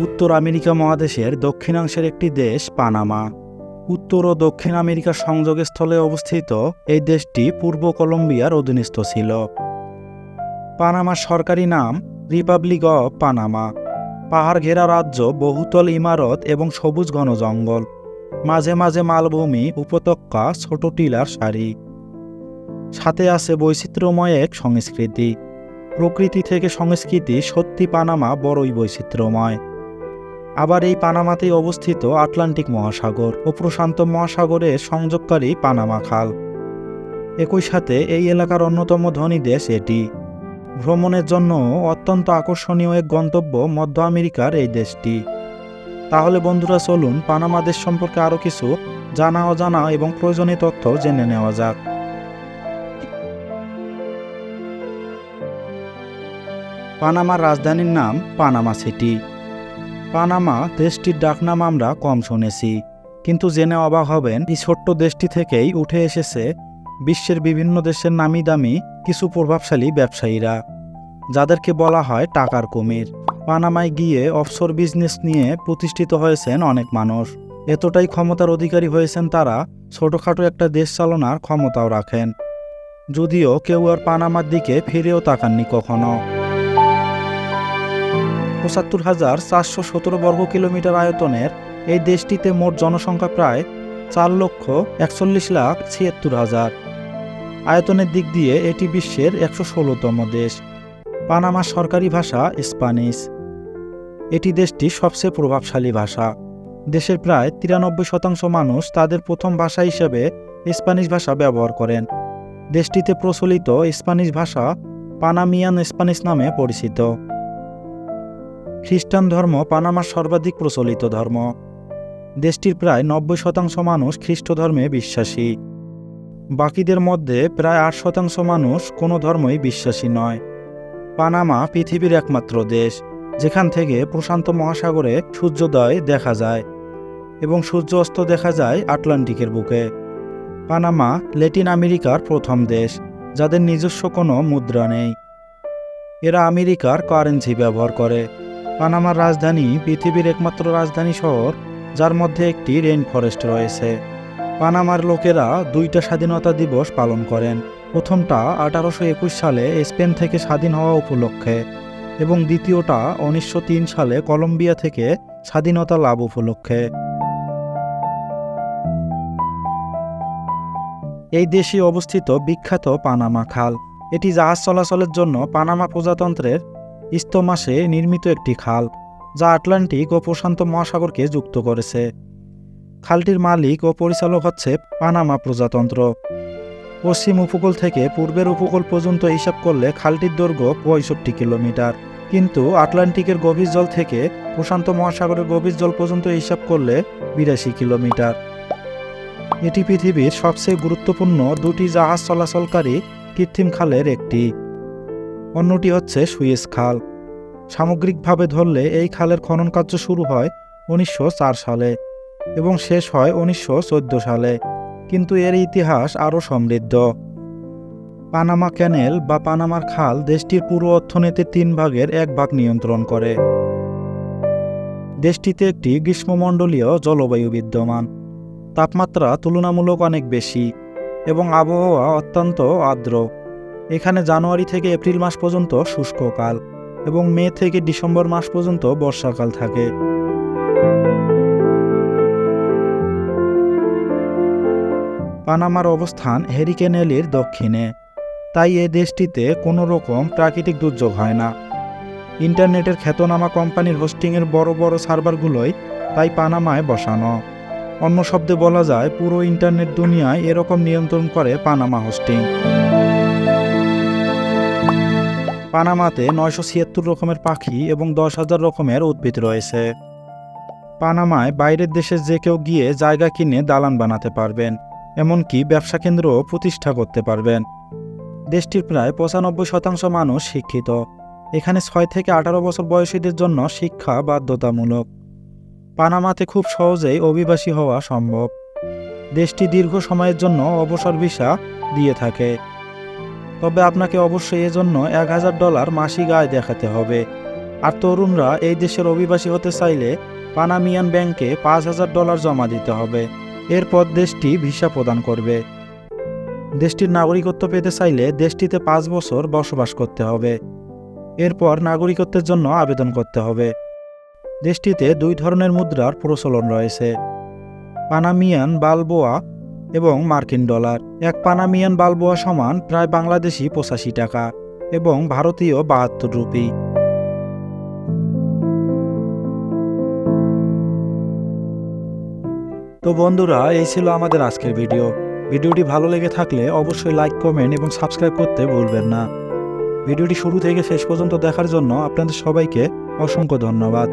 উত্তর আমেরিকা মহাদেশের দক্ষিণাংশের একটি দেশ পানামা। উত্তর ও দক্ষিণ আমেরিকার সংযোগস্থলে অবস্থিত এই দেশটি পূর্ব কলম্বিয়ার অধীনস্থ ছিল। পানামার সরকারি নাম রিপাবলিক অব পানামা। পাহাড় ঘেরা রাজ্য, বহুতল ইমারত এবং সবুজ ঘন জঙ্গল মাঝে মাঝে মালভূমি, উপত্যকা, ছোট টিলার সারি। সাথে আছে বৈচিত্র্যময় এক সংস্কৃতি। প্রকৃতি থেকে সংস্কৃতি সত্যি পানামা বড়ই বৈচিত্র্যময়। আবার এই পানামাতেই অবস্থিত আটলান্টিক মহাসাগর ও প্রশান্ত মহাসাগরের সংযোগকারী পানামা খাল। একই সাথে এই এলাকার অন্যতম ধনী দেশ এটি। ভ্রমণের জন্য অত্যন্ত আকর্ষণীয় এক গন্তব্য মধ্য আমেরিকার এই দেশটি। তাহলে বন্ধুরা চলুন পানামা দেশ সম্পর্কে আরও কিছু জানা, অজানা এবং প্রয়োজনীয় তথ্য জেনে নেওয়া যাক। পানামার রাজধানীর নাম পানামা সিটি। পানামা দেশটির ডাকনাম আমরা কম শুনেছি। কিন্তু জেনে অবাক হবেন, এই ছোট্ট দেশটি থেকেই উঠে এসেছে বিশ্বের বিভিন্ন দেশের নামি দামি, কিছু প্রভাবশালী ব্যবসায়ীরা, যাদেরকে বলা হয় টাকার কুমির। পানামায় গিয়ে অফশোর বিজনেস নিয়ে প্রতিষ্ঠিত হয়েছেন অনেক মানুষ। এতটাই ক্ষমতার অধিকারী হয়েছেন তারা, ছোটখাটো একটা দেশ চালনার ক্ষমতাও রাখেন। যদিও কেউ আর পানামার দিকে ফিরেও তাকাননি কখনো। পঁচাত্তর হাজার চারশো সতেরো বর্গ কিলোমিটার আয়তনের এই দেশটিতে মোট জনসংখ্যা প্রায় চার লক্ষ একচল্লিশ লাখ ছিয়াত্তর হাজার। আয়তনের দিক দিয়ে এটি বিশ্বের একশো ষোলোতম দেশ। পানামার সরকারি ভাষা স্প্যানিশ। এটি দেশটির সবচেয়ে প্রভাবশালী ভাষা। দেশের প্রায় তিরানব্বই শতাংশ মানুষ তাদের প্রথম ভাষা হিসেবে স্প্যানিশ ভাষা ব্যবহার করেন। দেশটিতে প্রচলিত স্প্যানিশ ভাষা পানামিয়ান স্প্যানিশ নামে পরিচিত। খ্রিস্টান ধর্ম পানামার সর্বাধিক প্রচলিত ধর্ম। দেশটির প্রায় নব্বই শতাংশ মানুষ খ্রিস্ট ধর্মে বিশ্বাসী। বাকিদের মধ্যে প্রায় আট শতাংশ মানুষ কোনো ধর্মই বিশ্বাসী নয়। পানামা পৃথিবীর একমাত্র দেশ, যেখান থেকে প্রশান্ত মহাসাগরে সূর্যোদয় দেখা যায় এবং সূর্য অস্ত দেখা যায় আটলান্টিকের বুকে। পানামা ল্যাটিন আমেরিকার প্রথম দেশ, যাদের নিজস্ব কোনো মুদ্রা নেই। এরা আমেরিকার কারেন্সি ব্যবহার করে। পানামার রাজধানী পৃথিবীর একমাত্র রাজধানী শহর, যার মধ্যে একটি রেইন ফরেস্ট রয়েছে। পানামার লোকেরা দুইটা স্বাধীনতা দিবস পালন করেন। প্রথমটা আঠারোশো একুশ সালে স্পেন থেকে স্বাধীন হওয়া উপলক্ষে এবং দ্বিতীয়টা উনিশশো তিন সালে কলম্বিয়া থেকে স্বাধীনতা লাভ উপলক্ষে। এই দেশে অবস্থিত বিখ্যাত পানামা খাল। এটি জাহাজ চলাচলের জন্য পানামা প্রজাতন্ত্রের ইস্তমাসে নির্মিত একটি খাল, যা আটলান্টিক ও প্রশান্ত মহাসাগরকে যুক্ত করেছে। খালটির মালিক ও পরিচালক হচ্ছে পানামা প্রজাতন্ত্র। পশ্চিম উপকূল থেকে পূর্বের উপকূল পর্যন্ত হিসাব করলে খালটির দৈর্ঘ্য পঁয়ষট্টি কিলোমিটার। কিন্তু আটলান্টিকের গভীর জল থেকে প্রশান্ত মহাসাগরের গভীর জল পর্যন্ত হিসাব করলে বিরাশি কিলোমিটার। এটি পৃথিবীর সবচেয়ে গুরুত্বপূর্ণ দুটি জাহাজ চলাচলকারী কৃত্রিম খালের একটি। অন্যটি হচ্ছে সুয়েজ খাল। সামগ্রিকভাবে ধরলে এই খালের খনন কার্য শুরু হয় উনিশশো চার সালে এবং শেষ হয় উনিশশো চোদ্দ সালে, কিন্তু এর ইতিহাস আরও সমৃদ্ধ। পানামা ক্যানেল বা পানামার খাল দেশটির পুরো অর্থনীতির তিন ভাগের এক ভাগ নিয়ন্ত্রণ করে। দেশটিতে একটি গ্রীষ্মমণ্ডলীয় জলবায়ু বিদ্যমান। তাপমাত্রা তুলনামূলক অনেক বেশি এবং আবহাওয়া অত্যন্ত আর্দ্র। এখানে জানুয়ারি থেকে এপ্রিল মাস পর্যন্ত শুষ্ককাল এবং মে থেকে ডিসেম্বর মাস পর্যন্ত বর্ষাকাল থাকে। পানামার অবস্থান হ্যারিকেনেলির দক্ষিণে, তাই এ দেশটিতে কোনো রকম প্রাকৃতিক দুর্যোগ হয় না। ইন্টারনেটের খ্যাতনামা কোম্পানির হোস্টিংয়ের বড় বড় সার্ভারগুলোই তাই পানামায় বসানো। অন্য শব্দে বলা যায়, পুরো ইন্টারনেট দুনিয়ায় এরকম নিয়ন্ত্রণ করে পানামা হোস্টিং। পানামাতে নয়শো ছিয়াত্তর রকমের পাখি এবং দশ হাজার রকমের উদ্ভিদ রয়েছে। পানামায় বাইরের দেশে যে কেউ গিয়ে জায়গা কিনে দালান বানাতে পারবেন, এমনকি ব্যবসা কেন্দ্রও প্রতিষ্ঠা করতে পারবেন। দেশটির প্রায় পঁচানব্বই শতাংশ মানুষ শিক্ষিত। এখানে ছয় থেকে আঠারো বছর বয়সীদের জন্য শিক্ষা বাধ্যতামূলক। পানামাতে খুব সহজেই অভিবাসী হওয়া সম্ভব। দেশটি দীর্ঘ সময়ের জন্য অবসর ভিসা দিয়ে থাকে। তবে আপনাকে অবশ্যই এজন্য এক হাজার ডলার মাসিক আয় দেখাতে হবে। আর তরুণরা এই দেশের অভিবাসী হতে চাইলে পানামিয়ান ব্যাংকে পাঁচ হাজার ডলার জমা দিতে হবে। এরপর দেশটি ভিসা প্রদান করবে। দেশটির নাগরিকত্ব পেতে চাইলে দেশটিতে পাঁচ বছর বসবাস করতে হবে। এরপর নাগরিকত্বের জন্য আবেদন করতে হবে। দেশটিতে দুই ধরনের মুদ্রার প্রচলন রয়েছে। পানামিয়ান বালবোয়া এবং মার্কিন ডলার। এক পানামিয়ান বালবোয়া সমান প্রায় বাংলাদেশি পঁচাশি টাকা এবং ভারতীয় বাহাত্তর রুপি। তো বন্ধুরা, এই ছিল আমাদের আজকের ভিডিও। ভিডিওটি ভালো লেগে থাকলে অবশ্যই লাইক, কমেন্ট এবং সাবস্ক্রাইব করতে ভুলবেন না। ভিডিওটি শুরু থেকে শেষ পর্যন্ত দেখার জন্য আপনাদের সবাইকে অসংখ্য ধন্যবাদ।